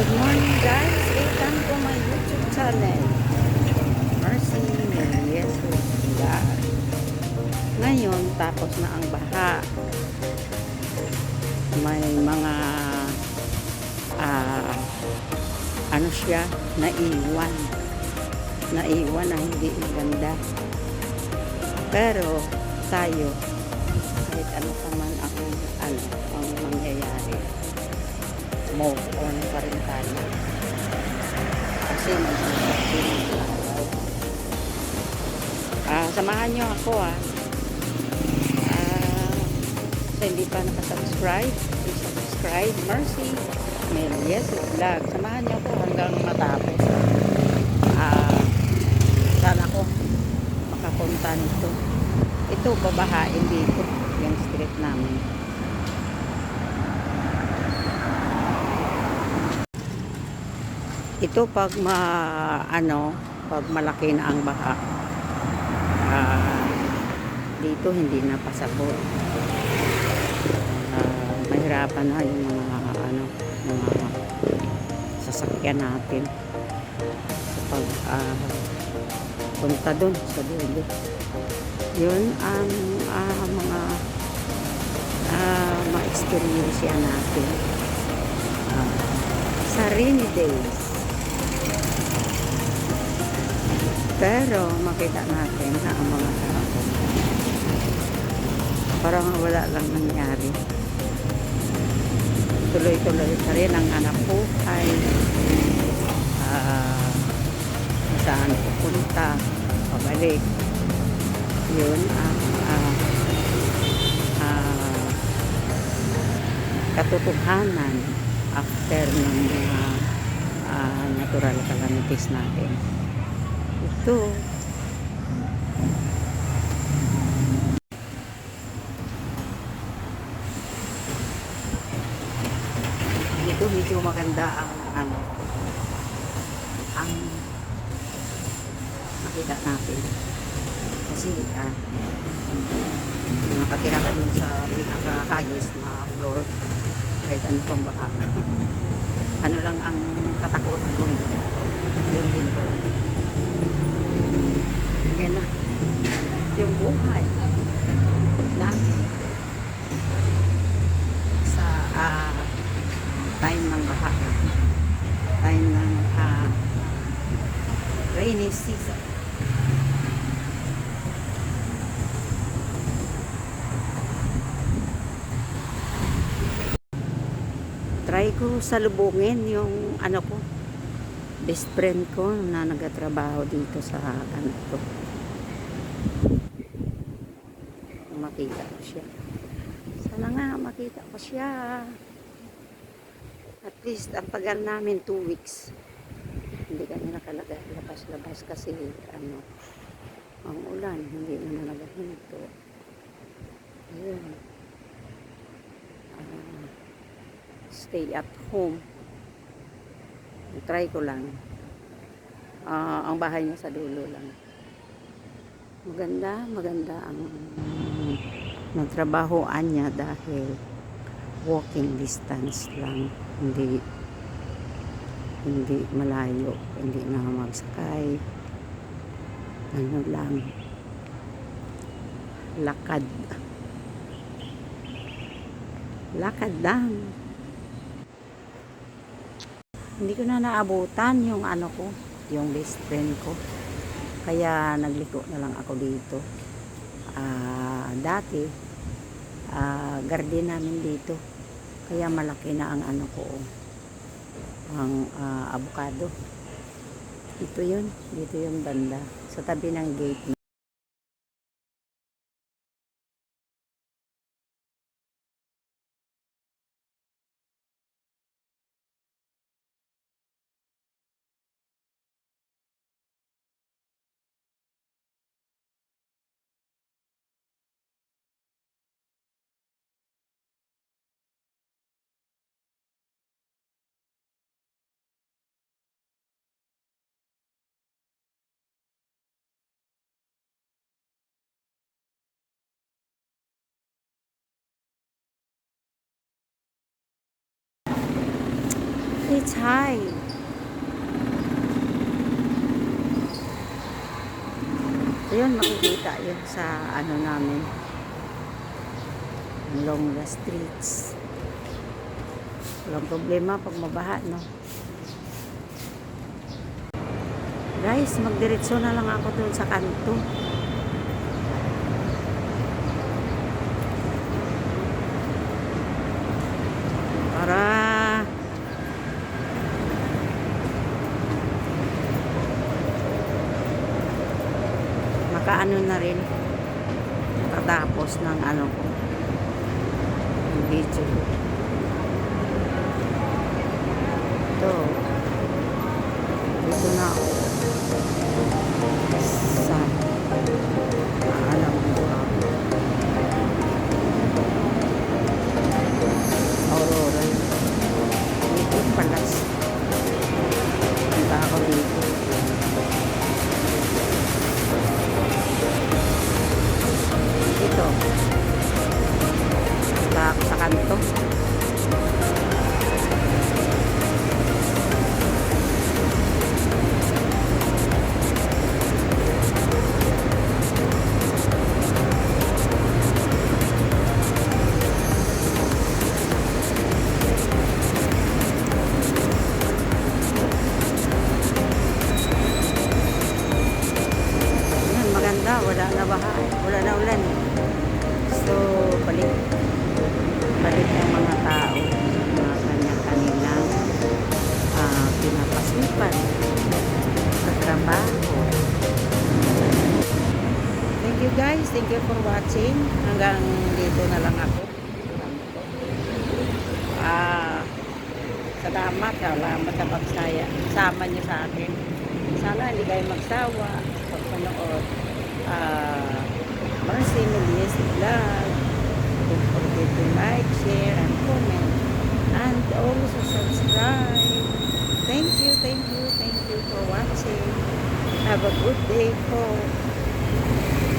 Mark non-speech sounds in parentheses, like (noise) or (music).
Good morning guys, welcome to my YouTube channel. Mercy Melieso Vlog. Ngayon, tapos na ang baha. May mga ah, ano siya, naiwan. Naiwan na hindi maganda. Pero tayo, kahit ano pa man ang move on pa rin tayo. Kasi. Ah, samahan nyo ako ah. Ah, sa hindi pa nakasubscribe, please subscribe. Mercy Mel Yes Vlog. Samahan nyo ako hanggang matapos. Ah, sana ko makapunta nito. Ito, babahain dito. Yung street namin. Ito pag ma ano pag malaki na ang baha ah, dito hindi na pasabot. Ah, mahirapan na yung mga ano mga sasakyan natin. Sa pag ah, punta dun sa dulo. Yun ang ah, mga ah, ma-experience natin. Ah, sa rainy days Pero makita natin na ang mga tao parang wala lang nangyari. Tuloy-tuloy pa rin ang anak buhay. Ah, saan pupunta, pabalik. Yun ang ah, ah, katotohanan after ng mga ah, natural calamities natin. Ito. Ito medyo maganda ang ano ang makita natin. Kasi ah, nakatira ka dun sa pinakahayos na floor kahit ano pang baka. (laughs) ano lang ang katakutan ko. Yun din ko. Yan na. Yung buhay. Na. Sa ah, time ng baha. Time ng ah, rainy season. Try ko salubungin yung ano ko, best friend ko na nagatrabaho dito sa ano to. Makita ko siya. Sana nga makita ko siya. At least ang tagal namin 2 weeks. Hindi kami nakalagay labas-labas kasi ano ang ulan hindi naman nagahinto. Ayun. Ah, stay at home. Try ko lang. Ah, ang bahay niya sa dulo lang. Maganda, maganda ang nagtrabahoan niya dahil walking distance lang. Hindi hindi malayo, hindi na magsakay. Ano lang. Lakad. Lakad lang hindi ko na naabutan yung ano ko, yung best friend ko. Kaya nagliko na lang ako dito. Ah, dati ah, garden namin dito. Kaya malaki na ang ano ko, ang ah, avocado. Ito yun, dito yung banda. Sa tabi ng gate It's high. Ayun, makikita yun sa ano namin. Along the streets. Walang problema pag mabaha, no? Guys, magdiretso na lang ako doon sa kanto. Makaano na rin. Makatapos ng ano ko. Video. Ito. Dito na ako pinapasukan sa trabaho. Thank you guys. Thank you for watching. Hanggang dito na lang ako. Ah, salamat. Salamat sa pagsaya. Sama niyo sa akin. Sana hindi kayo magsawa sa pagpanood. Ah, Marcy Nolies Vlog. Don't forget to like, share, and comment. And also subscribe. Thank you, thank you, for watching. Have a good day po.